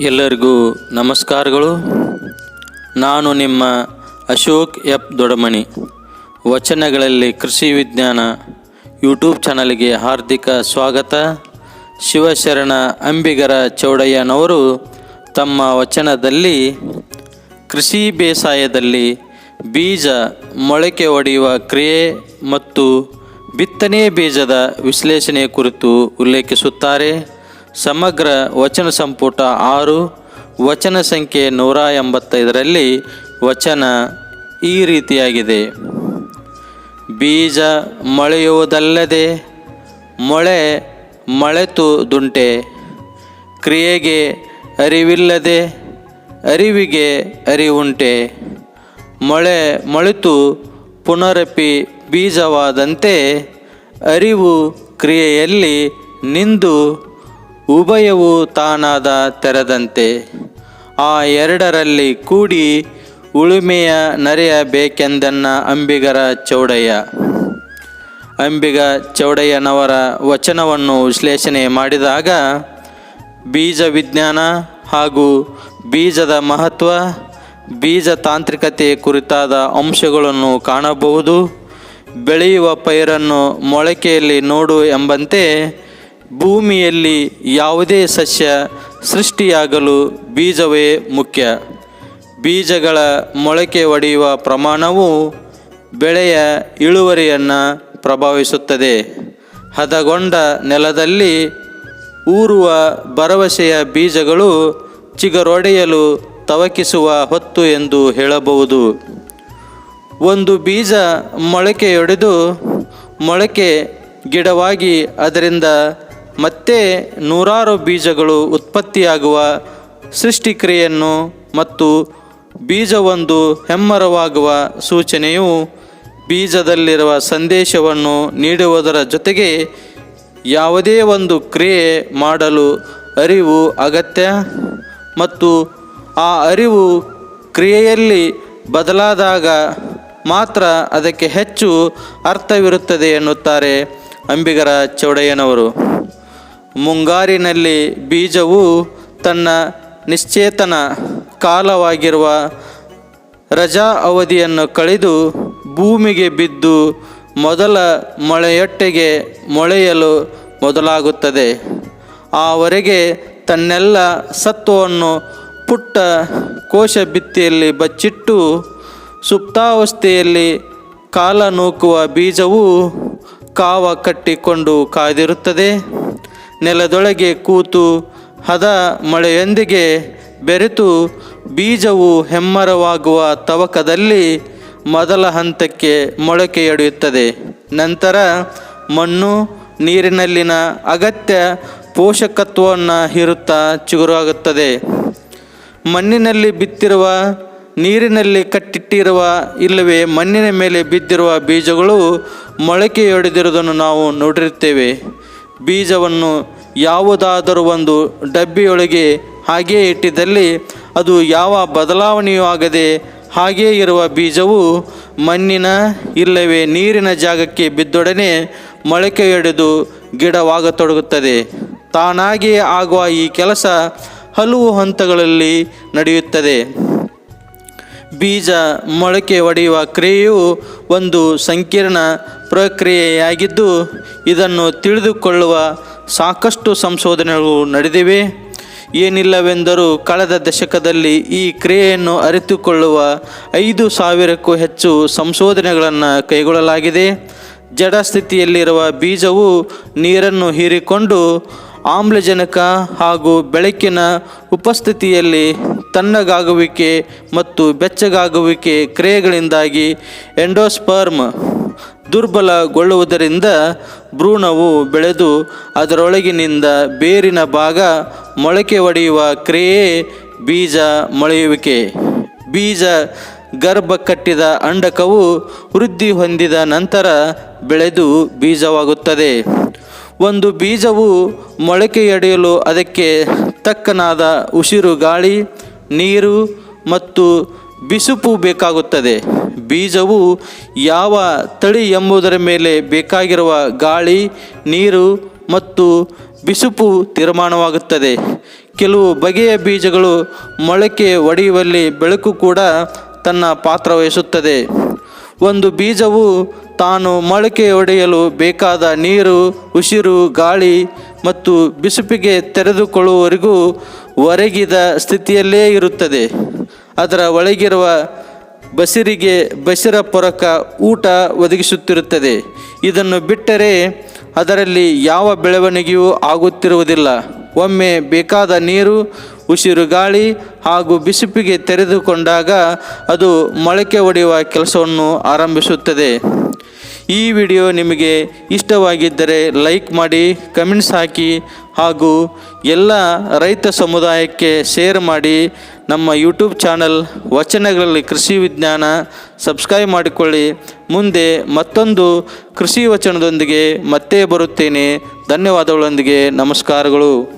ಎಲ್ಲರಿಗೂ ನಮಸ್ಕಾರಗಳು. ನಾನು ನಿಮ್ಮ ಅಶೋಕ್ ಎಫ್. ದೊಡಮಣಿ. ವಚನಗಳಲ್ಲಿ ಕೃಷಿ ವಿಜ್ಞಾನ ಯೂಟ್ಯೂಬ್ ಚಾನಲ್ಗೆ ಹಾರ್ದಿಕ ಸ್ವಾಗತ. ಶಿವಶರಣ ಅಂಬಿಗರ ಚೌಡಯ್ಯನವರು ತಮ್ಮ ವಚನದಲ್ಲಿ ಕೃಷಿ ಬೇಸಾಯದಲ್ಲಿ ಬೀಜ ಮೊಳಕೆ ಒಡೆಯುವ ಕ್ರಿಯೆ ಮತ್ತು ಬಿತ್ತನೆ ಬೀಜದ ವಿಶ್ಲೇಷಣೆ ಕುರಿತು ಉಲ್ಲೇಖಿಸುತ್ತಾರೆ. ಸಮಗ್ರ ವಚನ ಸಂಪುಟ ಆರು, ವಚನ ಸಂಖ್ಯೆ ನೂರ ಎಂಬತ್ತೈದರಲ್ಲಿ ವಚನ ಈ ರೀತಿಯಾಗಿದೆ. ಬೀಜ ಮೊಳೆಯುವುದಲ್ಲದೆ ಮೊಳೆ ಮಳೆತು ದುಂಟೆ ಕ್ರಿಯೆಗೆ ಅರಿವಿಲ್ಲದೆ ಅರಿವಿಗೆ ಅರಿವುಂಟೆ. ಮೊಳೆ ಮೊಳೆತು ಪುನರಪಿ ಬೀಜವಾದಂತೆ ಅರಿವು ಕ್ರಿಯೆಯಲ್ಲಿ ನಿಂದು ಉಭಯವು ತಾನಾದ ತೆರೆದಂತೆ, ಆ ಎರಡರಲ್ಲಿ ಕೂಡಿ ಉಳುಮೆಯ ನರೆಯಬೇಕೆಂದನ್ನ ಅಂಬಿಗರ ಚೌಡಯ್ಯ. ಅಂಬಿಗ ಚೌಡಯ್ಯನವರ ವಚನವನ್ನು ವಿಶ್ಲೇಷಣೆ ಮಾಡಿದಾಗ, ಬೀಜ ವಿಜ್ಞಾನ ಹಾಗೂ ಬೀಜದ ಮಹತ್ವ, ಬೀಜ ತಾಂತ್ರಿಕತೆ ಕುರಿತಾದ ಅಂಶಗಳನ್ನು ಕಾಣಬಹುದು. ಬೆಳೆಯುವ ಪೈರನ್ನು ಮೊಳಕೆಯಲ್ಲಿ ನೋಡು ಎಂಬಂತೆ ಭೂಮಿಯಲ್ಲಿ ಯಾವುದೇ ಸಸ್ಯ ಸೃಷ್ಟಿಯಾಗಲು ಬೀಜವೇ ಮುಖ್ಯ. ಬೀಜಗಳ ಮೊಳಕೆ ಒಡೆಯುವ ಪ್ರಮಾಣವು ಬೆಳೆಯ ಇಳುವರಿಯನ್ನು ಪ್ರಭಾವಿಸುತ್ತದೆ. ಹದಗೊಂಡ ನೆಲದಲ್ಲಿ ಊರುವ ಭರವಸೆಯ ಬೀಜಗಳು ಚಿಗರೊಡೆಯಲು ತವಕಿಸುವ ಹೊತ್ತು ಎಂದು ಹೇಳಬಹುದು. ಒಂದು ಬೀಜ ಮೊಳಕೆಯೊಡೆದು ಮೊಳಕೆ ಗಿಡವಾಗಿ ಅದರಿಂದ ಮತ್ತೆ ನೂರಾರು ಬೀಜಗಳು ಉತ್ಪತ್ತಿಯಾಗುವ ಸೃಷ್ಟಿಕ್ರಿಯೆಯನ್ನು ಮತ್ತು ಬೀಜವೊಂದು ಹೆಮ್ಮರವಾಗುವ ಸೂಚನೆಯು ಬೀಜದಲ್ಲಿರುವ ಸಂದೇಶವನ್ನು ನೀಡುವುದರ ಜೊತೆಗೆ ಯಾವುದೇ ಒಂದು ಕ್ರಿಯೆ ಮಾಡಲು ಅರಿವು ಅಗತ್ಯ ಮತ್ತು ಆ ಅರಿವು ಕ್ರಿಯೆಯಲ್ಲಿ ಬದಲಾದಾಗ ಮಾತ್ರ ಅದಕ್ಕೆ ಹೆಚ್ಚು ಅರ್ಥವಿರುತ್ತದೆ ಎನ್ನುತ್ತಾರೆ ಅಂಬಿಗರ ಚೌಡಯ್ಯನವರು. ಮುಂಗಾರಿನಲ್ಲಿ ಬೀಜವು ತನ್ನ ನಿಶ್ಚೇತನ ಕಾಲವಾಗಿರುವ ರಜಾ ಅವಧಿಯನ್ನು ಕಳೆದು ಭೂಮಿಗೆ ಬಿದ್ದು ಮೊದಲ ಮೊಳೆಯೊಟ್ಟೆಗೆ ಮೊಳೆಯಲು ಮೊದಲಾಗುತ್ತದೆ. ಆವರೆಗೆ ತನ್ನೆಲ್ಲ ಸತ್ವವನ್ನು ಪುಟ್ಟ ಕೋಶ ಬಿತ್ತಿಯಲ್ಲಿ ಬಚ್ಚಿಟ್ಟು ಸುಪ್ತಾವಸ್ಥೆಯಲ್ಲಿ ಕಾಲ ನೂಕುವ ಬೀಜವು ಕಾವ ಕಟ್ಟಿಕೊಂಡು ಕಾದಿರುತ್ತದೆ. ನೆಲದೊಳಗೆ ಕೂತು ಹದ ಮಳೆಯೊಂದಿಗೆ ಬೆರೆತು ಬೀಜವು ಹೆಮ್ಮರವಾಗುವ ತವಕದಲ್ಲಿ ಮೊದಲ ಹಂತಕ್ಕೆ ಮೊಳಕೆಯೊಡೆಯುತ್ತದೆ ನಂತರ ಮಣ್ಣು ನೀರಿನಲ್ಲಿನ ಅಗತ್ಯ ಪೋಷಕತ್ವವನ್ನು ಹೀರುತ್ತಾ ಚಿಗುರಾಗುತ್ತದೆ. ಮಣ್ಣಿನಲ್ಲಿ ಬಿತ್ತಿರುವ, ನೀರಿನಲ್ಲಿ ಕಟ್ಟಿಟ್ಟಿರುವ ಇಲ್ಲವೇ ಮಣ್ಣಿನ ಮೇಲೆ ಬಿದ್ದಿರುವ ಬೀಜಗಳು ಮೊಳಕೆಯೊಡೆದಿರುವುದನ್ನು ನಾವು ನೋಡಿರುತ್ತೇವೆ. ಬೀಜವನ್ನು ಯಾವುದಾದರೂ ಒಂದು ಡಬ್ಬಿಯೊಳಗೆ ಹಾಗೆಯೇ ಇಟ್ಟಿದ್ದಲ್ಲಿ ಅದು ಯಾವ ಬದಲಾವಣೆಯೂ ಆಗದೆ ಹಾಗೇ ಇರುವ ಬೀಜವು ಮಣ್ಣಿನ ಇಲ್ಲವೇ ನೀರಿನ ಜಾಗಕ್ಕೆ ಬಿದ್ದೊಡನೆ ಮೊಳಕೆಯೊಡೆದು ಗಿಡವಾಗತೊಡಗುತ್ತದೆ. ತಾನಾಗಿಯೇ ಆಗುವ ಈ ಕೆಲಸ ಹಲವು ಹಂತಗಳಲ್ಲಿ ನಡೆಯುತ್ತದೆ. ಬೀಜ ಮೊಳಕೆ ಒಡೆಯುವ ಕ್ರಿಯೆಯು ಒಂದು ಸಂಕೀರ್ಣ ಪ್ರಕ್ರಿಯೆಯಾಗಿದ್ದು ಇದನ್ನು ತಿಳಿದುಕೊಳ್ಳುವ ಸಾಕಷ್ಟು ಸಂಶೋಧನೆಗಳು ನಡೆದಿವೆ. ಏನಿಲ್ಲವೆಂದರೂ ಕಳೆದ ದಶಕದಲ್ಲಿ ಈ ಕ್ರಿಯೆಯನ್ನು ಅರಿತುಕೊಳ್ಳುವ ಐದು ಸಾವಿರಕ್ಕೂ ಹೆಚ್ಚು ಸಂಶೋಧನೆಗಳನ್ನು ಕೈಗೊಳ್ಳಲಾಗಿದೆ. ಜಡ ಸ್ಥಿತಿಯಲ್ಲಿರುವ ಬೀಜವು ನೀರನ್ನು ಹೀರಿಕೊಂಡು ಆಮ್ಲಜನಕ ಹಾಗೂ ಬೆಳಕಿನ ಉಪಸ್ಥಿತಿಯಲ್ಲಿ ತಣ್ಣಗಾಗುವಿಕೆ ಮತ್ತು ಬೆಚ್ಚಗಾಗುವಿಕೆ ಕ್ರಿಯೆಗಳಿಂದಾಗಿ ಎಂಡೋಸ್ಪರ್ಮ್ ದುರ್ಬಲಗೊಳ್ಳುವುದರಿಂದ ಭ್ರೂಣವು ಬೆಳೆದು ಅದರೊಳಗಿನಿಂದ ಬೇರಿನ ಭಾಗ ಮೊಳಕೆ ಒಡೆಯುವ ಕ್ರಿಯೆ ಬೀಜ ಮೊಳೆಯುವಿಕೆ. ಬೀಜ ಗರ್ಭ ಕಟ್ಟಿದ ಅಂಡಕವು ವೃದ್ಧಿ ಹೊಂದಿದ ನಂತರ ಬೆಳೆದು ಬೀಜವಾಗುತ್ತದೆ. ಒಂದು ಬೀಜವು ಮೊಳಕೆಯಡೆಯಲು ಅದಕ್ಕೆ ತಕ್ಕನಾದ ಉಸಿರು ಗಾಳಿ, ನೀರು ಮತ್ತು ಬಿಸುಪು ಬೇಕಾಗುತ್ತದೆ. ಬೀಜವು ಯಾವ ತಳಿ ಎಂಬುದರ ಮೇಲೆ ಬೇಕಾಗಿರುವ ಗಾಳಿ, ನೀರು ಮತ್ತು ಬಿಸುಪು ತೀರ್ಮಾನವಾಗುತ್ತದೆ. ಕೆಲವು ಬಗೆಯ ಬೀಜಗಳು ಮೊಳಕೆ ಒಡೆಯುವಲ್ಲಿ ಬೆಳಕು ಕೂಡ ತನ್ನ ಪಾತ್ರ ವಹಿಸುತ್ತದೆ. ಒಂದು ಬೀಜವು ತಾನು ಮೊಳಕೆ ಒಡೆಯಲು ಬೇಕಾದ ನೀರು, ಉಸಿರು, ಗಾಳಿ ಮತ್ತು ಬಿಸುಪಿಗೆ ತೆರೆದುಕೊಳ್ಳುವವರೆಗೂ ಒರಗಿದ ಸ್ಥಿತಿಯಲ್ಲೇ ಇರುತ್ತದೆ. ಅದರ ಒಳಗಿರುವ ಬಸಿರಿಗೆ ಬಸಿರ ಪೊರಕ ಊಟ ಒದಗಿಸುತ್ತಿರುತ್ತದೆ. ಇದನ್ನು ಬಿಟ್ಟರೆ ಅದರಲ್ಲಿ ಯಾವ ಬೆಳವಣಿಗೆಯೂ ಆಗುತ್ತಿರುವುದಿಲ್ಲ. ಒಮ್ಮೆ ಬೇಕಾದ ನೀರು, ಉಸಿರು, ಗಾಳಿ ಹಾಗೂ ಬಿಸಿಪಿಗೆ ತೆರೆದುಕೊಂಡಾಗ ಅದು ಮೊಳಕೆ ಒಡೆಯುವ ಕೆಲಸವನ್ನು ಆರಂಭಿಸುತ್ತದೆ. ಈ ವಿಡಿಯೋ ನಿಮಗೆ ಇಷ್ಟವಾಗಿದ್ದರೆ ಲೈಕ್ ಮಾಡಿ, ಕಮೆಂಟ್ಸ್ ಹಾಕಿ ಹಾಗೂ ಎಲ್ಲ ರೈತ ಸಮುದಾಯಕ್ಕೆ ಶೇರ್ ಮಾಡಿ. ನಮ್ಮ ಯೂಟ್ಯೂಬ್ ಚಾನಲ್ ವಚನಗಳಲ್ಲಿ ಕೃಷಿ ವಿಜ್ಞಾನ ಸಬ್ಸ್ಕ್ರೈಬ್ ಮಾಡಿಕೊಳ್ಳಿ. ಮುಂದೆ ಮತ್ತೊಂದು ಕೃಷಿ ವಚನದೊಂದಿಗೆ ಮತ್ತೆ ಬರುತ್ತೇನೆ. ಧನ್ಯವಾದಗಳೊಂದಿಗೆ ನಮಸ್ಕಾರಗಳು.